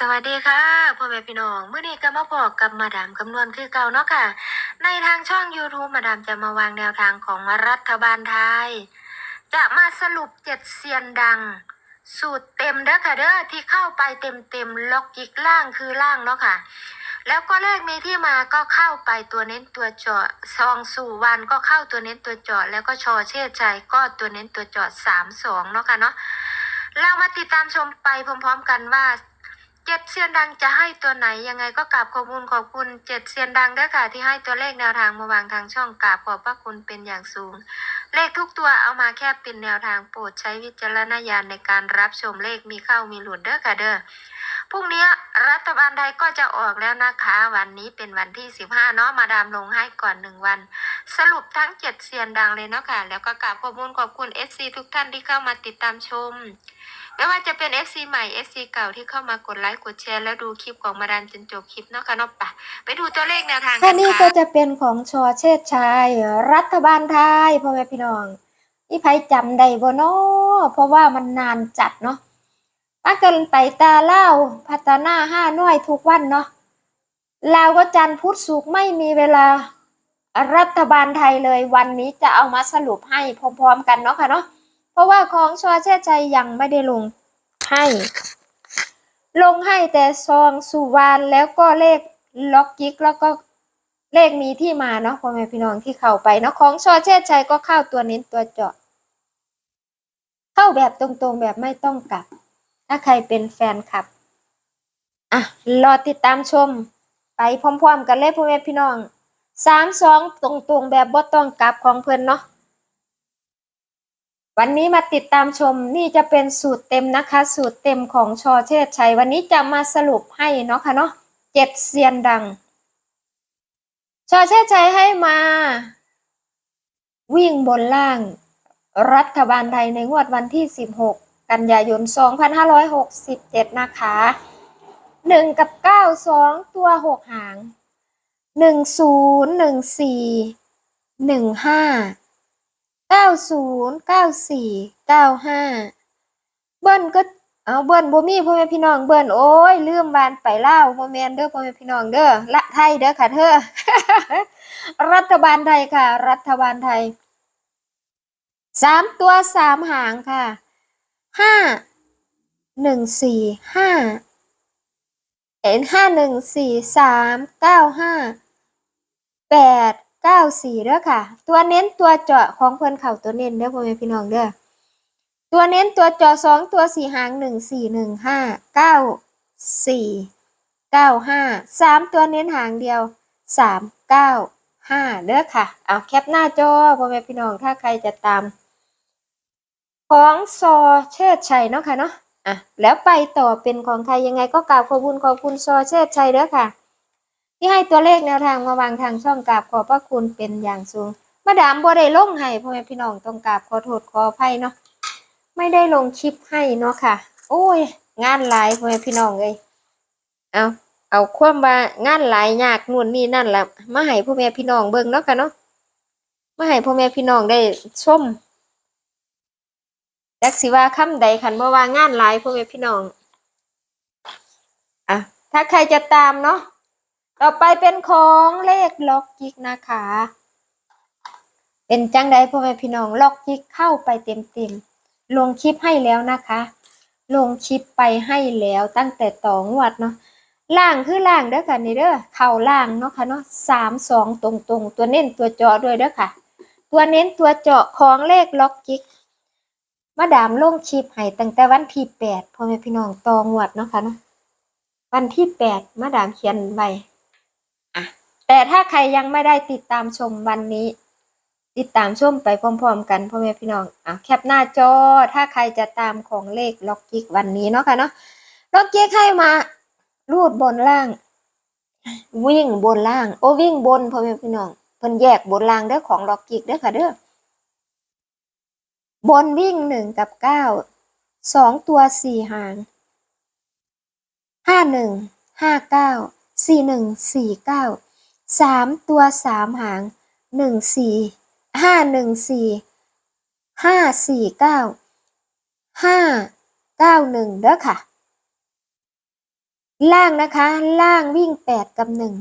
สวัสดีค่ะพ่อแม่พี่น้องเมื่อนี้ก็มาพบกับมาดามคำนวณคือเก่าเนาะค่ะ ในทางช่อง YouTube มาดามจะมาวางแนวทางของรัฐบาลไทย จะมาสรุปเจ็ดเซียนดัง สูตรเต็มเด้อค่ะเด้อที่เข้าไปเต็มเต็มล็อกยิกล่างคือล่างเนาะค่ะ แล้วก็เลขมีที่มาก็เข้าไปตัวเน้นตัวเจาะซองสู่วันก็เข้าตัวเน้นตัวเจาะแล้วก็ชอเชษชัยก็ตัวเน้นตัวเจาะสามสองเนาะค่ะเนาะเรามาติดตามชมไปพร้อม ๆ กันว่า เจ็ดเซียนดังจะให้ตัวไหนยังไงก็กราบขอบคุณขอบคุณเจ็ดเซียนดังด้วยค่ะที่ให้ตัวเลขแนวทางมาวางทางช่องกราบขอบพระคุณเป็นอย่างสูง เลขทุกตัวเอามาแค่เป็นแนวทางโปรดใช้วิจารณญาณในการรับชมเลขมีเข้ามีหลุดเด้อค่ะเด้อพรุ่งนี้รัฐบาลไทยก็จะออกแล้วนะคะ วันนี้เป็นวันที่สิบห้าเนาะมาดามลงให้ก่อนหนึ่งวัน สรุปทั้งเจ็ดเซียนดังเลยเนาะค่ะ แล้วก็กราบขอบคุณขอบคุณ FC ทุกท่านที่เข้ามาติดตามชม ไม่ว่าจะเป็น FC ใหม่ FC เก่าที่เข้ามากดไลค์กดแชร์แล้วดูคลิปของมาดามจนจบคลิปเนาะค่ะเนาะปะไปดูตัวเลขแนวทางแค่กันนี้ก็ค่ะจะเป็นของชอเชษชัยรัฐบาลไทยพ่อแม่พี่น้องนี่ไผจำได้บ่เนาะเพราะว่ามันนานจัดเนาะมาเกินไปตาเล่าวพัฒนาห้าน่วยทุกวันเนาะลาวก็จันทร์พุธศุกร์ไม่มีเวลา รัฐบาลไทยเลยวันนี้จะเอามาสรุปให้พร้อมๆกันเนาะค่ะเนาะ เพราะว่าของชอเชษชัยยังไม่ได้ลงให้ ลงให้แต่ซองสุวรรณแล้วก็เลขล็อกกิกแล้วก็เลขมีที่มาเนาะพ่อแม่พี่น้องที่เข้าไปเนาะของชอเชษชัยก็เข้าตัวเน้นตัวเจาะ เข้าแบบตรงๆแบบไม่ต้องกลับ ถ้าใครเป็นแฟนคลับ อะ รอติดตามชม ไปพร้อมๆ กันเลยพ่อแม่พี่น้องสามสองตรงๆแบบบ่ต้องกลับของเพื่อนเนาะ วันนี้มาติดตามชมนี่จะเป็นสูตรเต็มนะคะ สูตรเต็มของชอเชษชัย วันนี้จะมาสรุปให้เนาะค่ะเนาะเจ็ดเซียนดัง ชอเชษชัยให้มา วิ่งบนล่าง รัฐบาลไทยในงวดวันที่ 16 กันยายน 2567 นะคะ 1 กับ 9 2 ตัว 6 หาง 10 14 15 เก้าศูนย์เก้าสี่เก้าห้าเบิ้ลก็เอาเบิ้ลบ่มีพ่อแม่พี่น้องเบิ้ลโอ้ยลืมบานไปเล่าวบ่แม่นเด้อพ่อแม่พี่น้องเด้อละไทยเด้อค่ะเธอรัฐบาลไทยค่ะ รัฐบาลไทยสามตัวสามหางค่ะห้าหนึ่งสี่ห้าเอ็นห้าหนึ่งสี่สามเก้าห้าแปด เก้าสี่เด้อค่ะ ตัวเน้นตัวเจาะของเพิ่นเข่าตัวเน้นเด้อพ่อแม่พี่น้องเด้อตัวเน้นตัวเจาะสองตัวสี่หางหนึ่งสี่หนึ่งห้าเก้าสี่เก้าห้าสามตัวเน้นหางเดียวสามเก้าห้าเด้อค่ะ เอาแคปหน้าจอพ่อแม่พี่น้องถ้าใครจะตาม ของซอเชิดชัยเนาะค่ะเนาะอะแล้วไปต่อเป็นของใครยังไงก็กราบขอบคุณขอบคุณซอเชิดชัยเด้อค่ะ ที่ให้ตัวเลขแนวทางมาวางทางช่องกราบขอบพระคุณเป็นอย่างสูง มาดามบ่ได้ลงให้พ่อแม่พี่น้องต้องกราบขอโทษขออภัยเนาะไม่ได้ลงคลิปให้เนาะค่ะ โอ้ย งานหลายพ่อแม่พี่น้องเลยเอาเอาความว่างานหลายยากนู่นนี่นั่นละมาให้พ่อแม่พี่น้องเบิ่งเนาะค่ะเนาะมาให้พ่อแม่พี่น้องได้ชมจักสิว่าคำใดคันบ่ว่างานหลายพ่อแม่พี่น้องอะถ้าใครจะตามเนาะ ต่อไปเป็นของเลขล็อกกิกนะคะ เป็นจังใดพ่อแม่พี่น้องล็อกกิกเข้าไปเต็มๆลงคลิปให้แล้วนะคะ ลงคลิปไปให้แล้วตั้งแต่ต่องวดเนาะล่างคือล่างเด้อค่ะนี่เด้อเข่าล่างเนาะค่ะเนาะสามสองตรงๆตัวเน้นตัวเจาะด้วยเด้อค่ะ ตัวเน้นตัวเจาะของเลขล็อกกิกมาดามลงคลิปให้ตั้งแต่วันที่แปดพ่อแม่พี่น้องต่องวดเนาะค่ะเนาะวันที่แปดมาดามเขียนไว้ แต่ถ้าใครยังไม่ได้ติดตามชมวันนี้ ติดตามชมไปพร้อมๆ กันพ่อแม่พี่น้องอะแคปหน้าจอ ถ้าใครจะตามของเลขล็อกกิกวันนี้เนาะค่ะเนาะล็อกกิกให้มารูดบนล่าง วิ่งบนล่าง โอ้วิ่งบนพ่อแม่พี่น้องเพิ่นแยกบนล่างเด้อของล็อกกิกเด้อค่ะเด้อบนวิ่งหนึ่งกับเก้าสองตัวสี่หางห้าหนึ่งห้าเก้าสี่หนึ่งสี่เก้า สามตัวสามหางหนึ่งสี่ห้าหนึ่งสี่ห้าสี่เก้าห้าเก้าหนึ่งเด้อค่ะ ล่างนะคะ ล่างวิ่งแปดกับหนึ่ง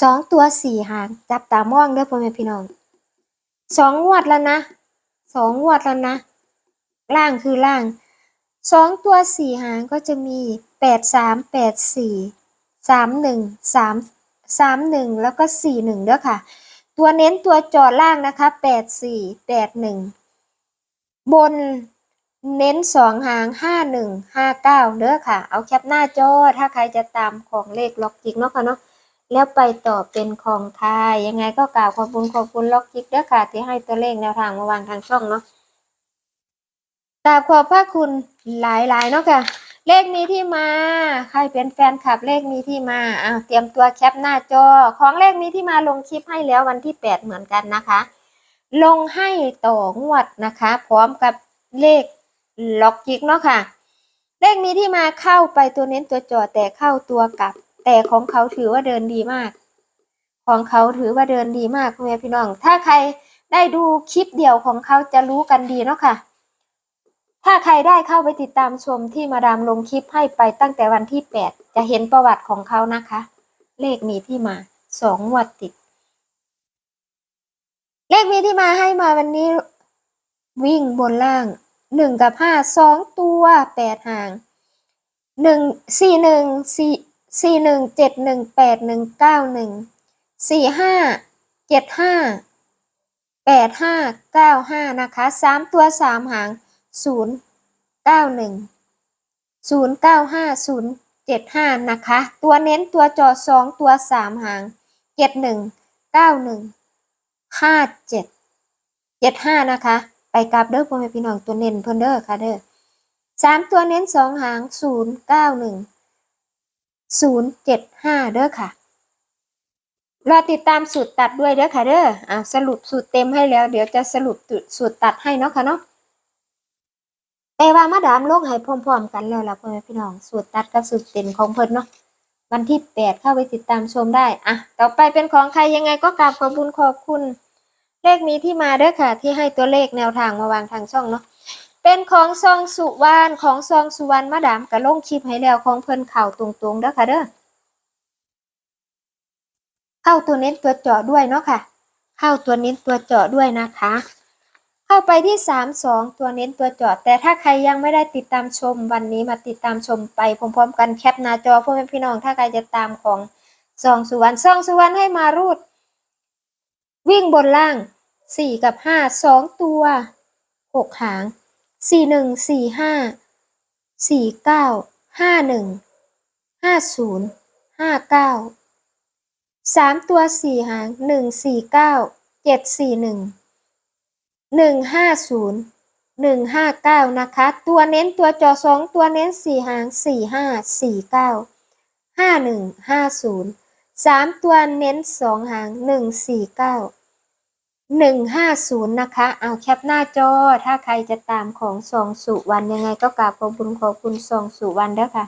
สองตัวสี่หาง จับตามองเด้อพ่อแม่พี่น้องสองงวดแล้วนะสองงวดแล้วนะ ล่างคือล่างสองตัวสี่หางก็จะมีแปดสามแปดสี่สามหนึ่งสาม สามหนึ่งแล้วก็สี่หนึ่งเด้อค่ะ ตัวเน้นตัวจอล่างนะคะแปดสี่แปดหนึ่งบนเน้นสองหางห้าหนึ่งห้าเก้าเด้อค่ะ เอาแคปหน้าจอ ถ้าใครจะตามของเลขล็อกจิกเนาะค่ะเนาะแล้วไปต่อเป็นของทายยังไงก็กล่าวขอบคุณขอบคุณล็อกจิกเด้อค่ะ ที่ให้ตัวเลขแนวทางมาวางทางช่องเนาะกราบขอบพระคุณหลายๆเนาะค่ะ เลขมีที่มา ใครเป็นแฟนคลับเลขมีที่มาอ้าเตรียมตัวแคปหน้าจอ ของเลขมีที่มาลงคลิปให้แล้ววันที่ 8 เหมือนกันนะคะ ลงให้ต่องวดนะคะ พร้อมกับเลขล็อกจิกเนาะค่ะ เลขมีที่มาเข้าไปตัวเน้นตัวจอแต่เข้าตัวกลับ แต่ของเขาถือว่าเดินดีมาก ของเขาถือว่าเดินดีมากพ่อแม่พี่น้อง ถ้าใครได้ดูคลิปเดียวของเขาจะรู้กันดีเนาะค่ะ ถ้าใครได้เข้าไปติดตามชมที่มาดามลงคลิปให้ไปตั้งแต่วันที่ 8 จะเห็นประวัติของเขานะคะ เลขมีที่มาสองงวดติด เลขมีที่มาให้มาวันนี้ วิ่งบนล่างหนึ่งกับห้าสองตัวแปดหางหนึ่งสี่หนึ่งสี่สี่หนึ่งเจ็ดหนึ่งแปดหนึ่งเก้าหนึ่งสี่ห้าเจ็ดห้าแปดห้าเก้าห้านะคะสามตัวสามหาง ศูนย์เก้าหนึ่งศูนย์เก้าห้าศูนย์เจ็ดห้านะคะ ตัวเน้นตัวจอสองตัวสามหางเจ็ดหนึ่งเก้าหนึ่งห้าเจ็ดเจ็ดห้านะคะ ไปกลับเด้อพ่อแม่พี่น้องตัวเน้นเพิ่นเด้อค่ะเด้อสามตัวเน้นสองหางศูนย์เก้าหนึ่งศูนย์เจ็ดห้าเด้อค่ะรอติดตามสูตรตัดด้วยเด้อค่ะเด้ออ่าสรุปสูตรเต็มให้แล้ว เดี๋ยวจะสรุปสูตรตัดให้เนาะค่ะเนาะ แต่ว่ามาดามลงให้พร้อมๆกันแล้วล่ะพ่อแม่พี่น้อง สูตรตัดกับสูตรเต็มของเพิ่นเนาะวันที่แปดเข้าไปติดตามชมได้อะต่อไปเป็นของใครยังไงก็กราบขอบคุณขอบคุณ เลขนี้ที่มาเด้อค่ะ ที่ให้ตัวเลขแนวทางมาวางทางช่องเนาะเป็นของซองสุวรรณของซองสุวรรณมาดามกะลงคลิปให้แล้วของเพิ่นเข่าตรงๆเด้อค่ะเด้อเข้าตัวเน้นตัวเจาะด้วยเนาะค่ะ เข้าตัวเน้นตัวเจาะด้วยนะคะ เข้าไปที่สามสองตัวเน้นตัวจาะแต่ถ้าใครยังไม่ได้ติดตามชมวันนี้มาติดตามชมไปพร้อมๆกันแคปหน้าจอพ่อแม่พี่น้องถ้าใครจะตามของซองสุวรรณซองสุวรรณให้มารูด วิ่งบนล่างสี่กับห้าสองตัวหกหางสี่หนึ่งสี่ห้าสี่เก้าห้าหนึ่งห้าศูนย์ห้าเก้าสามตัวสี่หางหนึ่งสี่เก้าเจ็ดสี่ หนึ่งห้าศูนย์หนึ่งห้าเก้านะคะ ตัวเน้นตัวจอสองตัวเน้นสี่หางสี่ห้าสี่เก้าห้าหนึ่งห้าศูนย์สามตัวเน้นสองหางหนึ่งสี่เก้าหนึ่งห้าศูนย์นะคะ เอาแคปหน้าจอ ถ้าใครจะตามของซองสุวรรณยังไงก็กราบขอบคุณขอบคุณซองสุวรรณเด้อค่ะ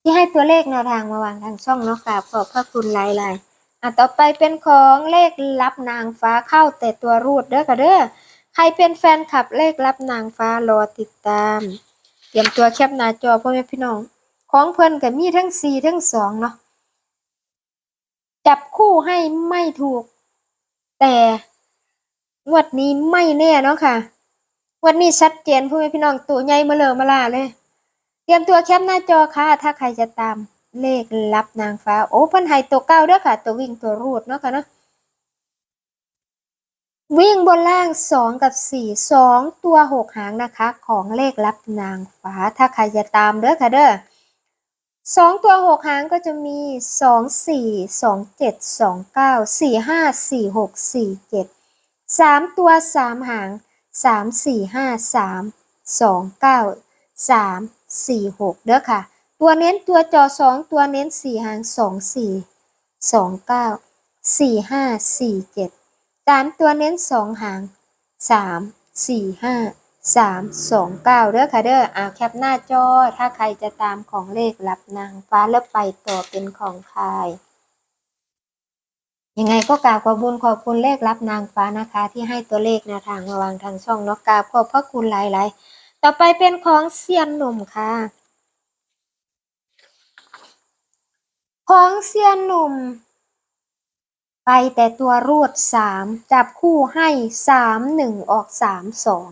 ที่ให้ตัวเลขแนวทางมาวางทางช่องเนาะกราบขอบพระคุณหลายๆ อะต่อไปเป็นของเลขรับนางฟ้าเข้าแต่ตัวรูดเด้อค่ะเด้อใครเป็นแฟนคลับเลขรับนางฟ้ารอติดตาม เตรียมตัวแคปหน้าจอพ่อแม่พี่น้อง ของเพิ่นก็มีทั้งสี่ทั้งสองเนาะจับคู่ให้ไม่ถูก แต่งวดนี้ไม่แน่เนาะค่ะงวันนี้ชัดเจนพ่อแม่พี่น้องตัวใหญ่มาเลยมาลาเลย เตรียมตัวแคปหน้าจอค่ะ ถ้าใครจะตาม เลขลับนางฟ้า โอ้เพันไฮตัวเก้าเด้อค่ะ ตัววิ่งตัวรูดเนาะค่ะเนาะวิ่งบนล่างสองกับสี่สองตัวหกหางนะคะ ของเลขลับนางฟ้า ถ้าใครจะตามเด้อค่ะเด้อสองตัวหกหางก็จะมีสองสี่สองเจ็ดสองเก้าสี่ห้าสี่หกสี่เจ็ดสามตัวสามหางสามสี่ห้าสามสองเก้าสามสี่หกเด้อค่ะ ตัวเน้นตัวจอสองตัวเน้นสี่หางสองสี่สองเก้าสี่ห้าสี่เจ็ดสามตัวเน้นสองหางสามสี่ห้าสามสองเก้าเด้อค่ะเด้ออ่าแคปหน้าจอ ถ้าใครจะตามของเลขรับนางฟ้าแล้วไปต่อเป็นของใครยังไงก็กราบขอบคุญขอบคุณเลขรับนางฟ้านะคะ ที่ให้ตัวเลขแนวทางมาวางทางช่องเนาะกราบขอบพระคุณหลาย ๆ ต่อไปเป็นของเซียนหนุ่มค่ะ ของเซียนหนุ่ม ไปแต่ตัวรูดสามจับคู่ให้สามหนึ่งออกสามสอง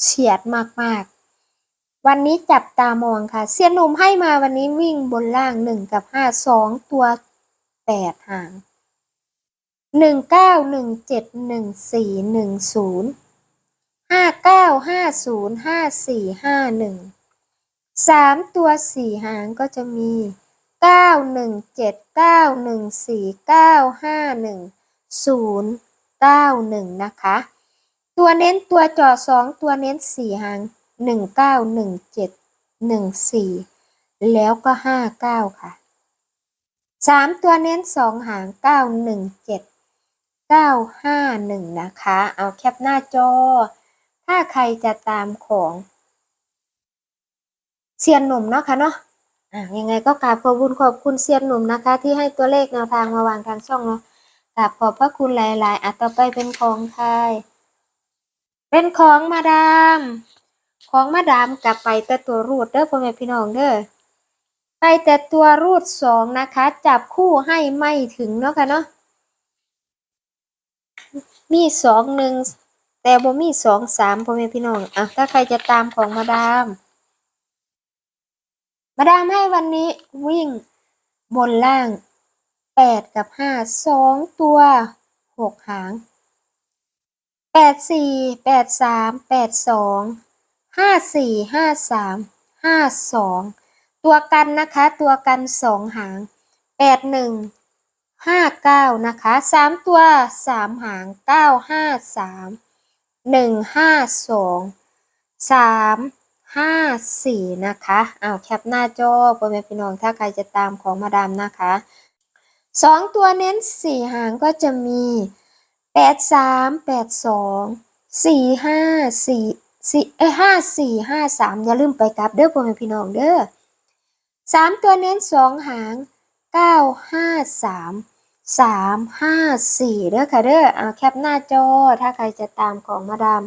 เฉียดมากๆ วันนี้จับตามองค่ะเซียนหนุ่มให้มาวันนี้วิ่งบนล่างหนึ่งกับห้าสองตัวแปดหางหนึ่งเก้าหนึ่งเจ็ดหนึ่งสี่หนึ่งศูนย์ห้าเก้าห้าศูนย์ห้าสี่ห้าหนึ่งสามตัวสี่หางก็จะมี เก้าหนึ่งเจ็ดเก้าหนึ่งสี่เก้าห้าหนึ่งศูนย์เก้าหนึ่งนะคะ ตัวเน้นตัวจอสองตัวเน้นสี่หางหนึ่งเก้าหนึ่งเจ็ดหนึ่งสี่แล้วก็ห้าเก้าค่ะสามตัวเน้นสองหางเก้าหนึ่งเจ็ดเก้าห้าหนึ่งนะคะ เอาแคปหน้าจอ ถ้าใครจะตามของเซียนหนุ่มเนาะค่ะเนาะ อะยังไงก็กราบขอบคุณขอบคุณเซียนหนุ่มนะคะ ที่ให้ตัวเลขแนวทางมาวางทางช่องเนาะกราบขอบพระคุณหลาย ๆอะต่อไปเป็นของใครเป็นของมาดาม ของมาดามกลับไปแต่ตัวรูดเด้อพ่อแม่พี่น้องเด้อไปแต่ตัวรูดสองนะคะ จับคู่ให้ไม่ถึงเนาะค่ะเนาะมีสองหนึ่งแต่บ่มีสองสามพ่อแม่พี่น้องอะถ้าใครจะตามของมาดาม มาดามให้วันนี้วิ่งบนล่างแปดกับห้าสองตัวหกหางแปดสี่แปดสามแปดสองห้าสี่ห้าสามห้าสองตัวกันนะคะ ตัวกันสองหางแปดหนึ่งห้าเก้านะคะสามตัวสามหางเก้าห้าสา มหนึ่งห้าสี่นะคะอ้าวแคปหน้าจอพ่อแม่พี่น้องถ้าใครจะตามของมาดามนะคะสองตัวเน้นสี่หางก็จะมีแปดสามแปดสองสี่ห้าสี่สี่เอ้ห้าสี่ห้าสามอย่าลืมไปกลับเด้อพ่อแม่พี่น้องเด้อสามตัวเน้นสองหางเก้าห้าสามสามห้าสี่เด้อค่ะเด้อเอาแคปหน้าจอถ้าใครจะตามของมาดาม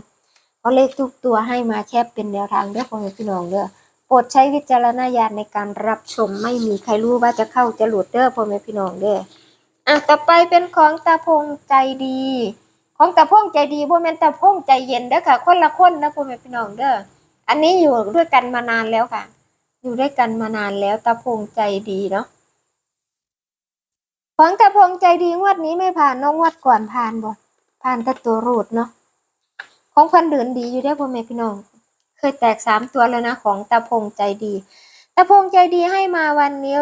เพราะเลขทุกตัวให้มาแค่เป็นแนวทางเด้อพ่อแม่พี่น้องเด้อโปรดใช้วิจารณญาณในการรับชมไม่มีใครรู้ว่าจะเข้าจะหลุดเด้อพ่อแม่พี่น้องเด้ออะต่อไปเป็นของตาพงใจดี ของตาพงใจดีพ่อแม่นตาพงใจเย็นเด้อค่ะ คนละคนนะพ่อแม่พี่น้องเด้ออันนี้อยู่ด้วยกันมานานแล้วค่ะ อยู่ด้วยกันมานานแล้วตาพงใจดีเนาะของตาพงใจดีงวดนี้ไม่ผ่านน้องงวดก่อนผ่านบ่ผ่านแต่ตัวรูดเนาะ ของพันเดินดีอยู่ได้พ่อแม่พี่น้อง เคยแตกสามตัวแล้วนะของตาพงใจดีตาพงใจดีให้มาวันนี้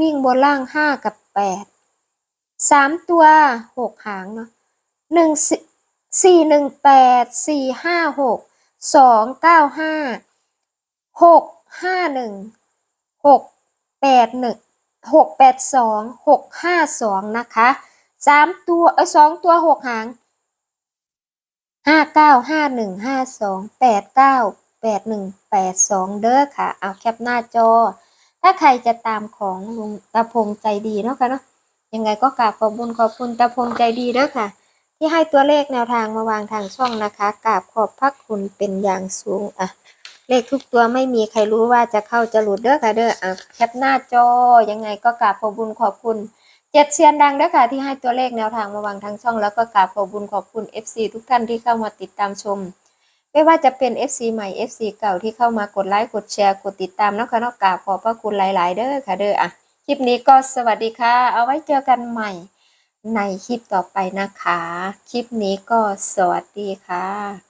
วิ่งบนล่างห้ากับแปดสามตัวหกหางเนาะหนึ่งสี่หนึ่งแปดสี่ห้าหกสองเก้าห้าหกห้าหนึ่งหกแปดหนึ่งหกแปดสองหกห้าสองนะคะสามตัวเออสองตัวหกหาง ห้าเก้าห้าหนึ่งห้าสองแปดเก้าแปดหนึ่งแปดสองเด้อค่ะ เอาแคปหน้าจอ ถ้าใครจะตามของลุงตาพงใจดีเนาะค่ะเนาะยังไงก็กราบขอบคุญขอบคุณตาพงใจดีเด้อค่ะ ที่ให้ตัวเลขแนวทางมาวางทางช่องนะคะกราบขอบพระคุณเป็นอย่างสูงอะเลขทุกตัวไม่มีใครรู้ว่าจะเข้าจะหลุดเด้อค่ะเด้ออะแคปหน้าจอยังไงก็กราบขอบคุญขอบคุณ เจ็ดเซียนดังด้อค่ะที่ให้ตัวเลขแนวทางมาวางทางช่อง แล้วก็กราบขอบคุญขอบคุณ FC ทุกท่านที่เข้ามาติดตามชม ไม่ว่าจะเป็น FC ใหม่ FC เก่าที่เข้ามากดไลค์กดแชร์กดติดตามนะคะนาะกราบขอบพระคุณหลาย ๆ เด้อค่ะเด้ออะคลิปนี้ก็สวัสดีค่ะ เอาไว้เจอกันใหม่ในคลิปต่อไปนะคะ คลิปนี้ก็สวัสดีค่ะ